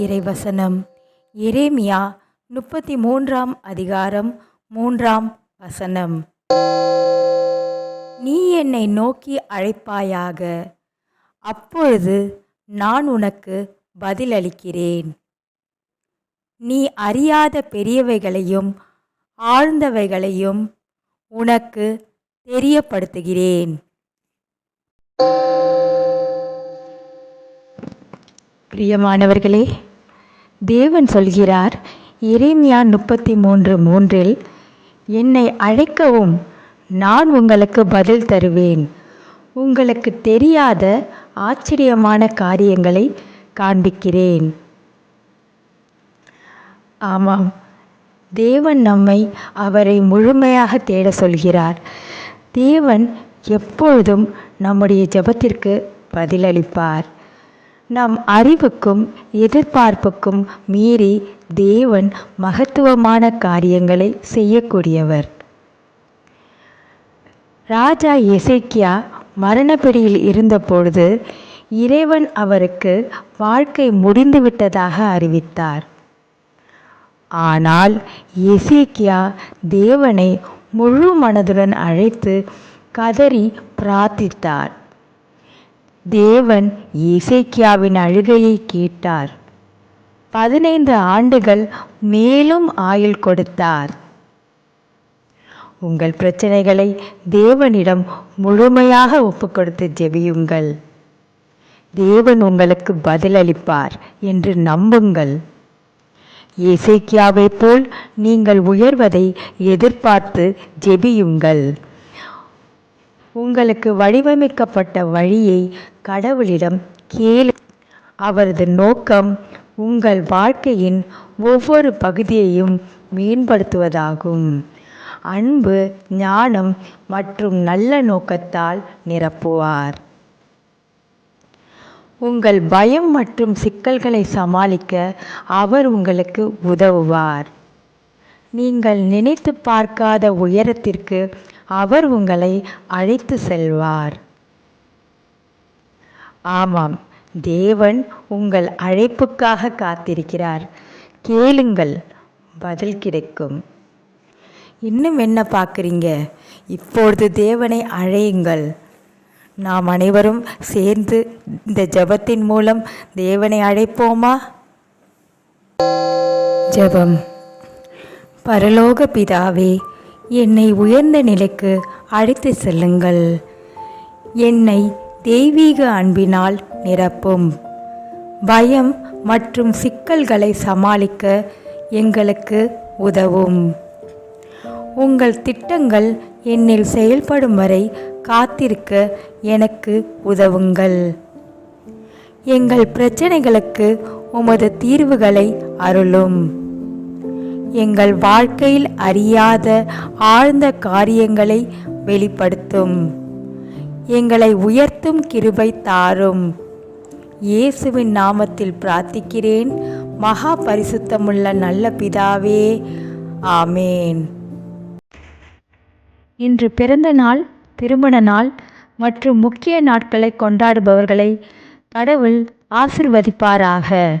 வசனம் எரேமியா முப்பத்தி மூன்றாம் அதிகாரம் மூன்றாம் வசனம். நீ என்னை நோக்கி அழைப்பாயாக. அப்பொழுது நான் உனக்கு பதிலளிக்கிறேன். நீ அறியாத பெரியவைகளையும் ஆழ்ந்தவைகளையும் உனக்கு தெரியப்படுத்துகிறேன். பிரியமானவர்களே தேவன் சொல்கிறார் எரேமியா முப்பத்தி மூன்று மூன்றில் என்னை அழைக்கவும் நான் உங்களுக்கு பதில் தருவேன். உங்களுக்கு தெரியாத ஆச்சரியமான காரியங்களை காண்பிக்கிறேன். ஆமாம். தேவன் நம்மை அவரை முழுமையாக தேட சொல்கிறார். தேவன் எப்பொழுதும் நம்முடைய ஜெபத்திற்கு பதிலளிப்பார். நம் அறிவுக்கும் எதிர்பார்ப்புக்கும் மீறி தேவன் மகத்துவமான காரியங்களை செய்யக்கூடியவர். ராஜா எசேக்கியா மரணப்பிடியில் இருந்தபொழுது இறைவன் அவருக்கு வாழ்க்கை முடிந்துவிட்டதாக அறிவித்தார். ஆனால் எசேக்கியா தேவனை முழு மனதுடன் அழைத்து கதறி பிரார்த்தித்தார். தேவன் இசைக்கியாவின் அழுகையை கேட்டார். பதினைந்து ஆண்டுகள் மேலும் ஆயுள் கொடுத்தார். உங்கள் பிரச்சனைகளை தேவனிடம் முழுமையாக ஒப்புக்கொடுத்து ஜெபியுங்கள். தேவன் உங்களுக்கு பதிலளிப்பார் என்று நம்புங்கள். எசேக்கியாவைப் போல் நீங்கள் உயர்வதை எதிர்பார்த்து ஜெபியுங்கள். உங்களுக்கு வடிவமைக்கப்பட்ட வழியை கடவுளிடம் கேளு. அவரது நோக்கம் உங்கள் வாழ்க்கையின் ஒவ்வொரு பகுதியையும் மேம்படுத்துவதாகும். அன்பு ஞானம் மற்றும் நல்ல நோக்கத்தால் நிரப்புவார். உங்கள் பயம் மற்றும் சிக்கல்களை சமாளிக்க அவர் உங்களுக்கு உதவுவார். நீங்கள் நினைத்து பார்க்காத உயரத்திற்கு அவர் உங்களை அழைத்து செல்வார். ஆமாம் தேவன் உங்கள் அழைப்புக்காக காத்திருக்கிறார். கேளுங்கள் பதில் கிடைக்கும். இன்னும் என்ன பார்க்குறீங்க? இப்பொழுது தேவனை அழையுங்கள். நாம் அனைவரும் சேர்ந்து இந்த ஜெபத்தின் மூலம் தேவனை அழைப்போமா? ஜெபம். பரலோக பிதாவே என்னை உயர்ந்த நிலைக்கு அழைத்து செல்லுங்கள். என்னை தெய்வீக அன்பினால் நிரப்பும். பயம் மற்றும் சிக்கல்களை சமாளிக்க எங்களுக்கு உதவும். உங்கள் திட்டங்கள் என்னில் செயல்படும் வரை காத்திருக்க எனக்கு உதவுங்கள். எங்கள் பிரச்சனைகளுக்கு உமது தீர்வுகளை அருளும். எங்கள் வாழ்க்கையில் அறியாத ஆழ்ந்த காரியங்களை வெளிப்படுத்தும். எங்களை உயர்த்தும் கிருபை தாரும். இயேசுவின் நாமத்தில் பிரார்த்திக்கிறேன். மகா பரிசுத்தமுள்ள நல்ல பிதாவே ஆமேன். இன்று பிறந்த நாள் திருமண நாள் மற்றும் முக்கிய நாட்களை கொண்டாடுபவர்களை கடவுள் ஆசிர்வதிப்பாராக.